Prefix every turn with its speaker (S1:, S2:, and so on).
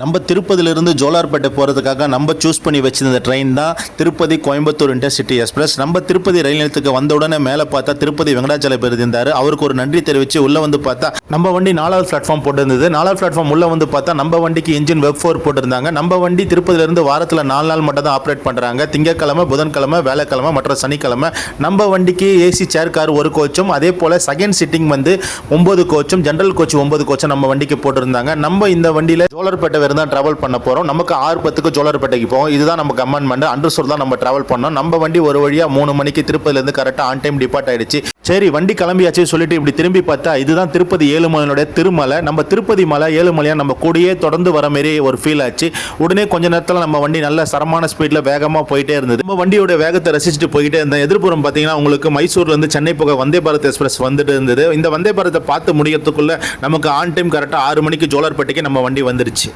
S1: நம்ம திருப்பதியிலிருந்து ஜோலார்பேட்டை போகிறதுக்காக நம்ம சூஸ் பண்ணி வச்சிருந்த ட்ரெயின் தான் திருப்பதி கோயம்புத்தூர் இன்டர்சிட்டி எக்ஸ்பிரஸ் நம்ம திருப்பதி ரயில் நிலையத்துக்கு வந்த உடனே மேலே பார்த்தா திருப்பதி வெங்கடாச்சலம் இருந்தார். அவருக்கு ஒரு நன்றி தெரிவித்து உள்ளே வந்து பார்த்தா நம்ம வண்டி நாலாவது பிளாட்ஃபார்ம் போட்டிருந்தது. நாலாவது பிளாட்ஃபார்ம் உள்ளே வந்து பார்த்தா நம்ம வண்டிக்கு இன்ஜின் வெப் ஃபோர் போட்டிருந்தாங்க. நம்ம வண்டி திருப்பதியிலிருந்து வாரத்தில் நாலு நாள் மட்டும் தான் ஆப்ரேட் பண்ணுறாங்க திங்கக்கிழமை புதன்கிழமை வேலைக்கிழமை மற்றும் சனிக்கிழமை நம்ம வண்டிக்கு ஏசி சேர் கார் ஒரு கோச்சும் அதே போல் செகண்ட் சிட்டிங் வந்து ஒம்பது கோச்சும் ஜென்ரல் கோச் ஒம்பது கோச்சும் நம்ம வண்டிக்கு போட்டிருந்தாங்க. நம்ம இந்த வண்டியில் ஜோலர்பேட்டை வரை தான் ட்ராவல் பண்ண போகிறோம் நமக்கு ஆறு பத்துக்கு ஜோலர்பேட்டைக்கு போவோம். இதுதான் நம்ம கமெண்ட்மெண்ட் அண்டர்சூர் தான் நம்ம ட்ராவல் பண்ணோம். நம்ம வண்டி ஒரு வழியாக மூணு மணிக்கு திருப்பதிலேருந்து கரெக்டாக ஆன் டைம் டிபார்ட் ஆயிடுச்சு. சரி வண்டி கிளம்பியாச்சு சொல்லிட்டு இப்படி திரும்பி பார்த்தா இதுதான் திருப்பதி ஏழுமலையினுடைய திருமலை. நம்ம திருப்பதி மலை ஏழுமலையாக நம்ம கூடயே தொடர்ந்து வர மாரி ஒரு ஃபீல் ஆச்சு. உடனே கொஞ்ச நேரத்தில் நம்ம வண்டி நல்ல சரமான ஸ்பீடில் வேகமாக போயிட்டே இருந்தது. நம்ம வண்டியோட வேகத்தை ரசிச்சுட்டு போயிட்டே இருந்தேன். எதிர்ப்புறம் பார்த்தீங்கன்னா உங்களுக்கு மைசூர்லேருந்து சென்னை போக வந்தே பாரத் எக்ஸ்பிரஸ் வந்துட்டு இருந்தது. இந்த வந்தே பாரத்தை பார்த்து முடியறதுக்குள்ளே நமக்கு ஆன் டைம் கரெக்டாக ஆறு மணிக்கு ஜோலார்பேட்டைக்கு நம்ம வண்டி வந்துருச்சு.